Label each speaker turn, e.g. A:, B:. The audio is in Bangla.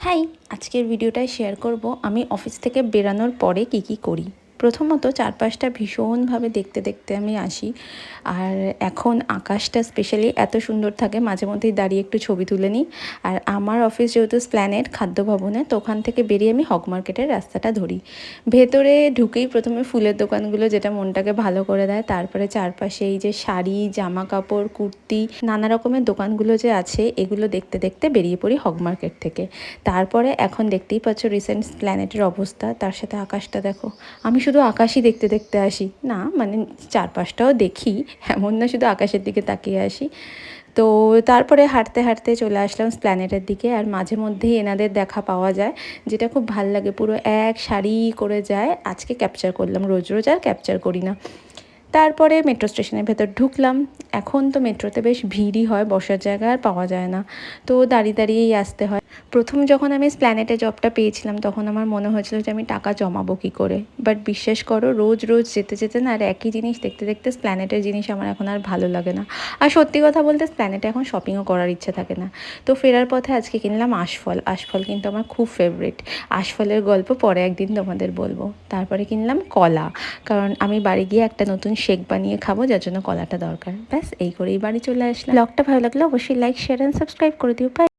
A: হাই আজকের ভিডিওটায় শেয়ার করব আমি অফিস থেকে বেরানোর পরে কি কি করি। প্রথমত চারপাশটা ভীষণভাবে দেখতে দেখতে আমি আসি। আর এখন আকাশটা স্পেশালি এত সুন্দর থাকে, মাঝে মধ্যেই দাঁড়িয়ে একটু ছবি তুলে নিই। আর আমার অফিস যেহেতু স্প্ল্যানেট খাদ্য ভবনে তো ওখান থেকে বেরিয়ে আমি হক মার্কেটের রাস্তাটা ধরি। ভেতরে ঢুকেই প্রথমে ফুলের দোকানগুলো যেটা মনটাকে ভালো করে দেয়, তারপরে চারপাশে এই যে শাড়ি জামা কাপড় কুর্তি, নানা রকমের দোকানগুলো যে আছে, এগুলো দেখতে দেখতে বেরিয়ে পড়ি হক মার্কেট থেকে। তারপরে এখন দেখতেই পাচ্ছ রিসেন্ট প্ল্যানেটের অবস্থা, তার সাথে আকাশটা দেখো। আমি শুধু আকাশই দেখতে দেখতে আসি। না মানে চারপাশটাও দেখি, এমন না শুধু আকাশের দিকে তাকিয়ে আসি। তো তারপরে হাঁটতে হাঁটতে চলে আসলাম স্প্ল্যানেটের দিকে, আর মাঝে মধ্যেই এনাদের দেখা পাওয়া যায়, যেটা খুব ভালো লাগে। পুরো এক শাড়ি করে যায়, আজকে ক্যাপচার করলাম, রোজ রোজ আর ক্যাপচার করি না। তারপরে মেট্রো স্টেশনের ভেতর ঢুকলাম এখন তো মেট্রোতে বেশ ভিড়ই হয়, বসার জায়গা আর পাওয়া যায় না। তো দাঁড়িয়ে দাঁড়িয়েই আসতে হয়। প্রথম যখন আমি প্ল্যানেটে জবটা পেয়েছিলাম, তখন আমার মনে হয়েছিল যে আমি টাকা জমাবো কী করে? বাট বিশ্বাস করো, রোজ রোজ যেতে যেতে না আর একই জিনিস দেখতে দেখতে প্ল্যানেটের জিনিস আমার এখন আর ভালো লাগে না। আর সত্যি কথা বলতে প্ল্যানেটে এখন শপিংও করার ইচ্ছে থাকে না। তো ফেরার পথে আজকে কিনলাম আশফল। আশফল কিন্তু আমার খুব ফেভারিট আশফলের গল্প পরে একদিন তোমাদের বলব। তারপরে কিনলাম কলা। কারণ আমি বাড়ি গিয়ে একটা নতুন শেক বানিয়ে খাব, যার জন্য কলাটা দরকার। ব্যাস। এই করেই বাড়ি চলে আসলাম। ব্লগটা ভালো লাগলে অবশ্যই লাইক শেয়ার অ্যান্ড সাবস্ক্রাইব করে দিও।